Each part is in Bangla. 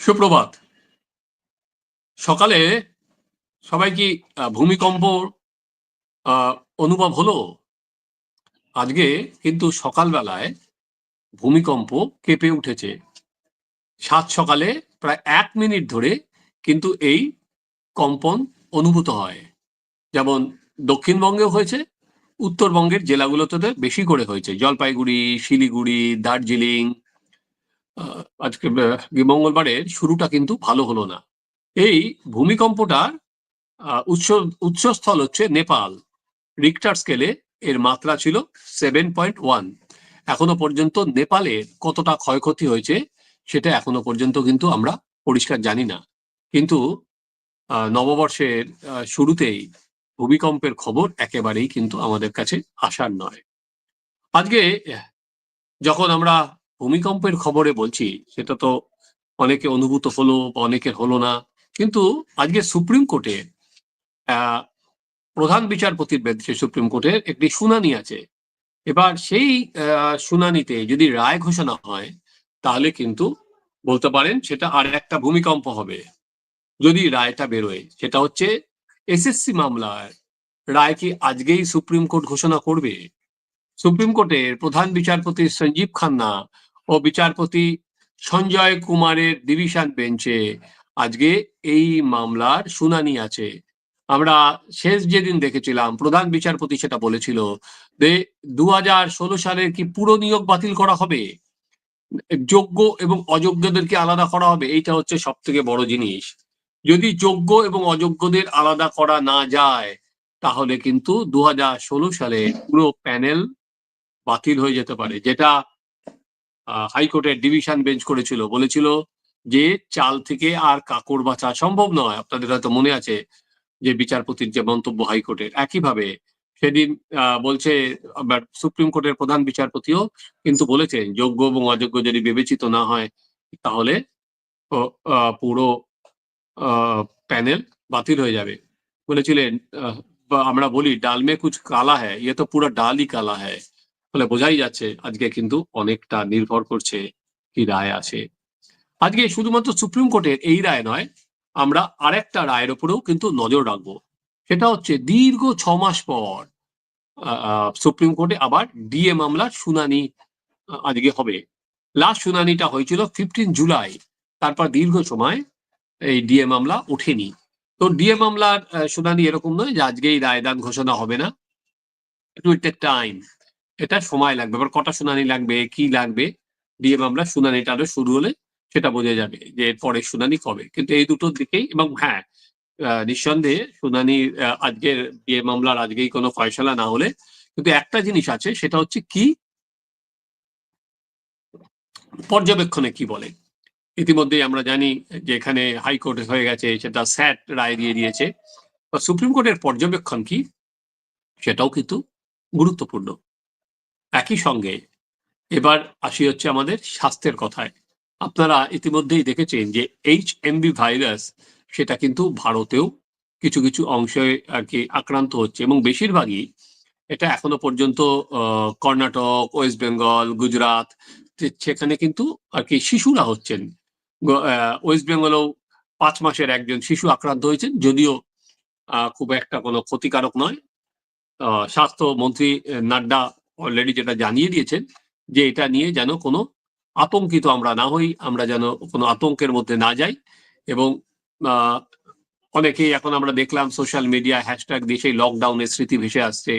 সুপ্রভাত। সকালে সবাই কি ভূমিকম্প অনুভব হলো? আজকে কিন্তু সকালবেলায় ভূমিকম্প কেঁপে উঠেছে। সাত সকালে প্রায় এক মিনিট ধরে কিন্তু এই কম্পন অনুভূত হয়। যেমন দক্ষিণবঙ্গেও হয়েছে, উত্তরবঙ্গের জেলাগুলোতে বেশি করে হয়েছে। জলপাইগুড়ি, শিলিগুড়ি, দার্জিলিং আজকে মঙ্গলবারের শুরুটা কিন্তু ভালো হলো না। এই ভূমিকম্পটার উৎস, উৎসস্থল হচ্ছে নেপাল। রিক্টার স্কেলে এর মাত্রা ছিল সেভেন পয়েন্ট ওয়ান এখনও পর্যন্ত নেপালের কতটা ক্ষয়ক্ষতি হয়েছে, সেটা এখনও পর্যন্ত কিন্তু আমরা পরিষ্কার জানি না। কিন্তু নববর্ষের শুরুতেই ভূমিকম্পের খবর একেবারেই কিন্তু আমাদের কাছে আসার নয়। আজকে, যখন আমরা ভূমিকম্পের খবরে বলছি, সেটা তো অনেকে অনুভূত হলো বা অনেকের হলো না। কিন্তু আজকে সুপ্রিম কোর্টে প্রধান বিচারপতির বেঞ্চে সুপ্রিম কোর্টের একটি শুনানি আছে। এবার সেই শুনানিতে যদি রায় ঘোষণা হয়, তাহলে কিন্তু বলতে পারেন সেটা আর একটা ভূমিকম্প হবে। যদি রায়টা বেরোয়, সেটা হচ্ছে এসএসসি মামলার রায় কি আজকেই সুপ্রিম কোর্ট ঘোষণা করবে? সুপ্রিম কোর্টের প্রধান বিচারপতি সঞ্জীব খান্না ও বিচারপতি সঞ্জয় কুমারের ডিভিশন বেঞ্চে আজকে এই মামলার শুনানি আছে। আমরা শেষ যেদিন দেখেছিলাম, প্রধান বিচারপতি সেটা বলেছিল যে দু হাজার ষোলো সালের কি পুরো নিয়োগ বাতিল করা হবে? যোগ্য এবং অযোগ্যদেরকে আলাদা করা হবে, এইটা হচ্ছে সব থেকে বড় জিনিস। যদি যোগ্য এবং অযোগ্যদের আলাদা করা না যায়, তাহলে কিন্তু দু হাজার ষোলো সালে পুরো প্যানেল বাতিল হয়ে যেতে পারে, যেটা হাইকোর্টের ডিভিশন বেঞ্চ করেছিল। বলেছিল যে চাল থেকে আর কাকড় বাঁচা সম্ভব নয়। আপনাদের হয়তো মনে আছে যে বিচারপতির যে মন্তব্য হাইকোর্টের, একইভাবে সেদিন বলছে সুপ্রিম কোর্টের প্রধান বিচারপতিও কিন্তু বলেছেন, যোগ্য এবং অযোগ্য যদি বিবেচিত না হয়, তাহলে পুরো প্যানেল বাতিল হয়ে যাবে। বলেছিলেন আমরা বলি, ডাল মে কালা হ্যায় ইয়ে তো পুরো ডালই কালা হ্যায়। ফলে বোঝাই যাচ্ছে আজকে কিন্তু অনেকটা নির্ভর করছে কি রায় আসে। আজকে শুধুমাত্র সুপ্রিম কোর্টের এই রায় নয়, আমরা আরেকটা রায়ের উপরেও কিন্তু নজর রাখব। সেটা হচ্ছে দীর্ঘ ছ মাস পর সুপ্রিম কোর্টে আবার ডিএ মামলার শুনানি আজকে হবে। লাস্ট শুনানিটা হয়েছিল ফিফটিন জুলাই, তারপর দীর্ঘ সময় এই ডিএ মামলা ওঠেনি। তো ডিএ মামলার শুনানি এরকম নয় যে আজকে আজকেই রায়দান ঘোষণা হবে না। ইট টেক টাইম এটা সময় লাগবে। এবার কটা শুনানি লাগবে? কি লাগবে? ডিএ মামলা শুনানিটা আরও শুরু হলে সেটা বোঝা যাবে যে পরে শুনানি কবে। কিন্তু এই দুটোর দিকেই এবং হ্যাঁ নিঃসন্দেহে শুনানি আজকের ডিএ মামলার আজকেই কোনো ফয়সলা না হলে কিন্তু একটা জিনিস আছে, সেটা হচ্ছে কি? পর্যবেক্ষণে কি বলে? ইতিমধ্যেই আমরা জানি যে এখানে হাইকোর্টে হয়ে গেছে সেটা স্যাট রায় দিয়ে দিয়েছে। বা সুপ্রিম কোর্টের পর্যবেক্ষণ কি? সেটাও কিন্তু গুরুত্বপূর্ণ। একই সঙ্গে। এবার আসি হচ্ছে আমাদের স্বাস্থ্যের কথায়। আপনারা ইতিমধ্যেই দেখেছেন যে এইচ এমবি ভাইরাস সেটা কিন্তু ভারতেও কিছু কিছু অংশে আর কি আক্রান্ত হচ্ছে এবং বেশিরভাগই এটা এখনও পর্যন্ত কর্ণাটক, ওয়েস্ট বেঙ্গল, গুজরাট সেখানে কিন্তু আর কি শিশুরা হচ্ছেন। ওয়েস্ট বেঙ্গলেও পাঁচ মাসের একজন শিশু আক্রান্ত হয়েছেন যদিও খুব একটা কোনো ক্ষতিকারক নয়। স্বাস্থ্যমন্ত্রী নাড্ডা অলরেডি যেটা জানিয়ে দিয়েছেন যে এটা নিয়ে যেন কোনো আতঙ্কিত আমরা না হই, আমরা যেন কোনো আতঙ্কের মধ্যে না যাই এবং অনেকেই এখন আমরা দেখলাম সোশ্যাল মিডিয়া হ্যাশট্যাগ দিয়ে সেই লকডাউনের স্মৃতি ভেসে আসছে।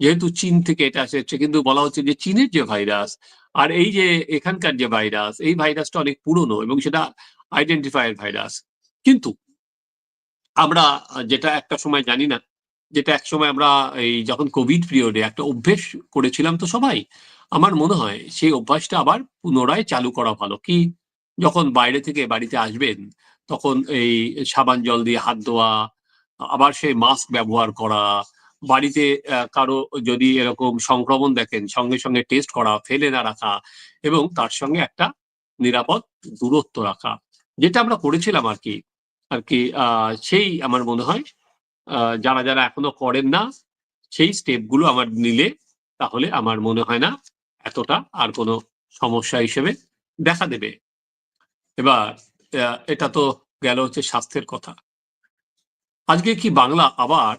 যেহেতু চীন থেকে এটা এসেছে কিন্তু বলা হচ্ছে যে চীনের যে ভাইরাস আর এই যে এখানকার যে ভাইরাস এই ভাইরাসটা অনেক পুরনো এবং সেটা আইডেন্টিফায়ার ভাইরাস কিন্তু আমরা যেটা একটা সময় জানি না যেটা একসময় আমরা এই যখন কোভিড পিরিয়ডে একটা অভ্যেস করেছিলাম তো সবাই, আমার মনে হয় সেই অভ্যাসটা আবার পুনরায় চালু করা ভালো। কি যখন বাইরে থেকে বাড়িতে আসবেন, তখন এই সাবান জল দিয়ে হাত ধোয়া, আবার সেই মাস্ক ব্যবহার করা, বাড়িতে কারও যদি এরকম সংক্রমণ দেখেন, সঙ্গে সঙ্গে টেস্ট করা, ফেলে না রাখা এবং তার সঙ্গে একটা নিরাপদ দূরত্ব রাখা, যেটা আমরা করেছিলাম আর কি আর কি সেই আমার মনে হয় যারা যারা এখনও করেন না, সেই স্টেপগুলো আমার নিলে তাহলে আমার মনে হয় না এতটা আর কোনো সমস্যা হিসেবে দেখা দেবে। এবার এটা তো গেল হচ্ছে স্বাস্থ্যের কথা। আজকে কি বাংলা আবার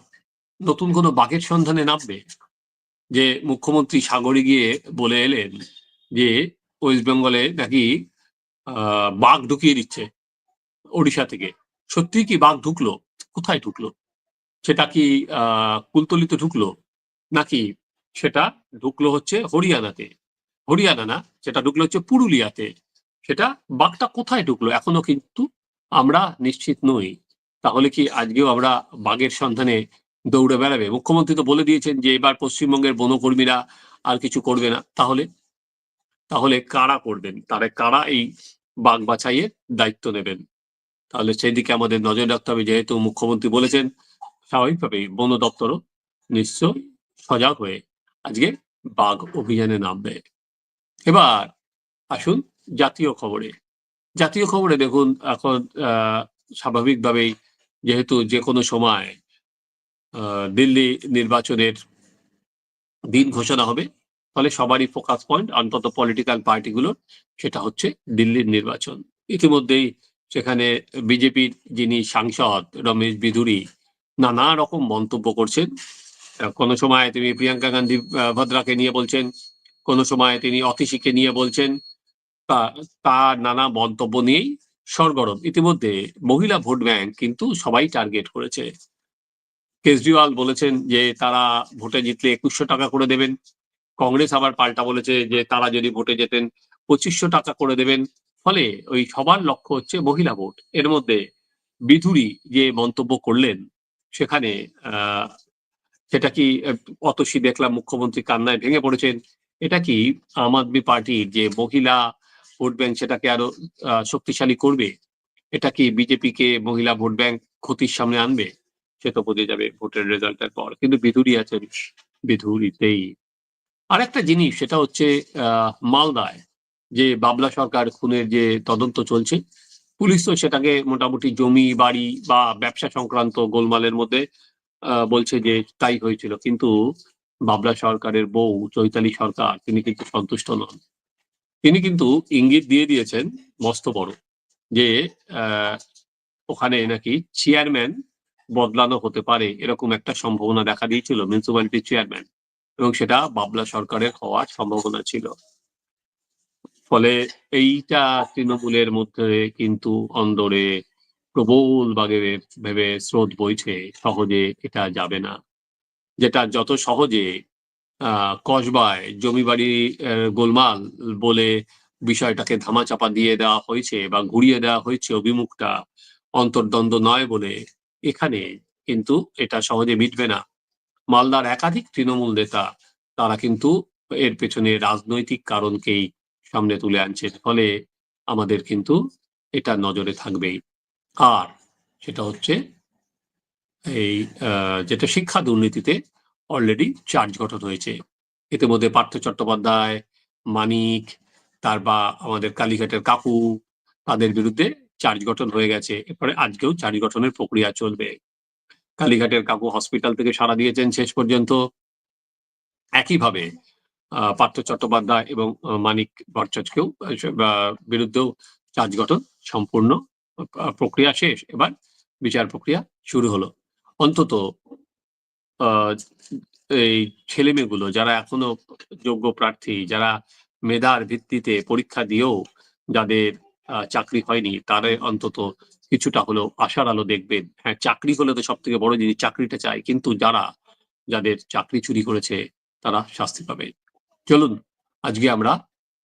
নতুন কোনো বাঘের সন্ধানে নামবে? যে মুখ্যমন্ত্রী সাগরে গিয়ে বলে এলেন যে ওয়েস্ট বেঙ্গলে নাকি বাঘ ঢুকিয়ে দিচ্ছে ওড়িশা থেকে। সত্যি কি বাঘ ঢুকলো? কোথায় ঢুকলো? সেটা কি কুলতলিতে ঢুকলো? নাকি সেটা ঢুকলো হচ্ছে হরিয়ানাতে? হরিয়ানা না, সেটা ঢুকলো হচ্ছে পুরুলিয়াতে। সেটা বাঘটা কোথায় ঢুকলো? এখনও কিন্তু আমরা নিশ্চিত নই। তাহলে কি আজকেও আমরা বাঘের সন্ধানে দৌড়ে বেড়াবে? মুখ্যমন্ত্রী তো বলে দিয়েছেন যে এবার পশ্চিমবঙ্গের বনকর্মীরা আর কিছু করবে না। তাহলে? তাহলে কারা করবেন? তারা কারা এই বাঘ বাছাইয়ের দায়িত্ব নেবেন? তাহলে সেই দিকে আমাদের নজর রাখতে হবে। যেহেতু মুখ্যমন্ত্রী বলেছেন স্বাভাবিকভাবেই বন দপ্তরও নিশ্চয় সজাগ হয়ে আজকে বাঘ অভিযানে নামবে। এবার আসুন জাতীয় খবরে। জাতীয় খবরে দেখুন, এখন স্বাভাবিকভাবেই যেহেতু যে কোনো সময় দিল্লি নির্বাচনের দিন ঘোষণা হবে, ফলে সবারই ফোকাস পয়েন্ট, অন্তত পলিটিক্যাল পার্টিগুলোর, সেটা হচ্ছে দিল্লির নির্বাচন। ইতিমধ্যেই সেখানে বিজেপির যিনি সাংসদ রমেশ বিধুরি নানা রকম মন্তব্য করছেন। কোনো সময় তিনি প্রিয়াঙ্কা গান্ধী ভদ্রাকে নিয়ে বলছেন, কোনো সময় তিনি অতিশীকে নিয়ে বলছেন। তা- তার নানা মন্তব্য নিয়েই সরগরম। ইতিমধ্যে মহিলা ভোট ব্যাংক কিন্তু সবাই টার্গেট করেছে। কেজরিওয়াল বলেছেন যে, তারা ভোটে জিতলে একুশশো টাকা করে দেবেন। কংগ্রেস আবার পাল্টা বলেছে যে, তারা যদি ভোটে যেতেন পঁচিশশো টাকা করে দেবেন। ফলে ওই সবার লক্ষ্য হচ্ছে মহিলা ভোট। এর মধ্যে বিধুরি যে মন্তব্য করলেন সেখানে সেটা কি অতসী দেখলাম মুখ্যমন্ত্রী কান্নায় ভেঙে পড়েছেন। এটা কি আম আদমি পার্টির যে মহিলা ভোট ব্যাংক সেটাকে আরও শক্তিশালী করবে? এটা কি বিজেপি কে মহিলা ভোট ব্যাংক ক্ষতির সামনে আনবে? সে তো বোঝা যাবে ভোটের রেজাল্টের পর। কিন্তু বিধুরি আছেন বিধুরিতেই আরেকটা জিনিস, সেটা হচ্ছে মালদায় যে বাবলা সরকার খুনের যে তদন্ত চলছে পুলিশ তো সেটাকে মোটামুটি জমি, বাড়ি বা ব্যবসা সংক্রান্ত গোলমালের মধ্যে বলছে যে তাই হয়েছিল। কিন্তু বাবলা সরকারের বউ চৈতালি সরকার, তিনি কিন্তু সন্তুষ্ট নন। তিনি কিন্তু ইঙ্গিত দিয়ে দিয়েছেন মস্ত বড় যে ওখানে নাকি চেয়ারম্যান বদলানো হতে পারে এরকম একটা সম্ভাবনা দেখা দিয়েছিল মিউনিসিপ্যালিটির চেয়ারম্যান। এবং সেটা বাবলা সরকারের হওয়ার সম্ভাবনা ছিল। ফলে এইটা তৃণমূলের মধ্যে কিন্তু অন্দরে প্রবল ভাবে ভেবে স্রোত বইছে, সহজে এটা যাবে না। যেটা যত সহজে কসবায় জমি বাড়ি গোলমাল বলে বিষয়টাকে ধামাচাপা দিয়ে দেওয়া হয়েছে বা ঘুরিয়ে দেওয়া হয়েছে অভিমুখটা অন্তর্দ্বন্দ্ব নয় বলে, এখানে কিন্তু এটা সহজে মিটবে না। মালদার একাধিক তৃণমূল নেতা, তারা কিন্তু এর পেছনে রাজনৈতিক কারণকেই সামনে তুলে আনছে। ফলে আমাদের কিন্তু এটা নজরে থাকবেই। আর সেটা হচ্ছে এই যেটা শিক্ষা দুর্নীতিতে অলরেডি চার্জ গঠন হয়েছে। ইতিমধ্যে পার্থ চট্টোপাধ্যায়, মানিক, তার বা আমাদের কালীঘাটের কাকু, তাদের বিরুদ্ধে চার্জ গঠন হয়ে গেছে। এরপরে আজকেও চার্জ গঠনের প্রক্রিয়া চলবে। কালীঘাটের কাকু হসপিটাল থেকে সাড়া দিয়েছেন শেষ পর্যন্ত। একইভাবে পার্থ চট্টোপাধ্যায় এবং মানিক ভট্টাচার্যকেও বিরুদ্ধেও চার্জ গঠন সম্পূর্ণ প্রক্রিয়া শেষ। এবার বিচার প্রক্রিয়া শুরু হলো। অন্তত এই ছেলে মেয়েগুলো যারা এখনও যোগ্য প্রার্থী, যারা মেধার ভিত্তিতে পরীক্ষা দিয়েও যাদের চাকরি হয়নি, তারা অন্তত কিছুটা হলেও আশার আলো দেখবেন। হ্যাঁ চাকরি হলে তো সব থেকে বড় জিনিস, চাকরিটা চাই। কিন্তু যারা যাদের চাকরি চুরি করেছে, তারা শাস্তি পাবে। চলুন, আজকে আমরা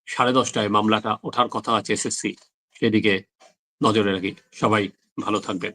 সাড়ে দশটায় মামলাটা ওঠার কথা আছে এসএসসি। সেদিকে নজরে রাখি। সবাই ভালো থাকবেন।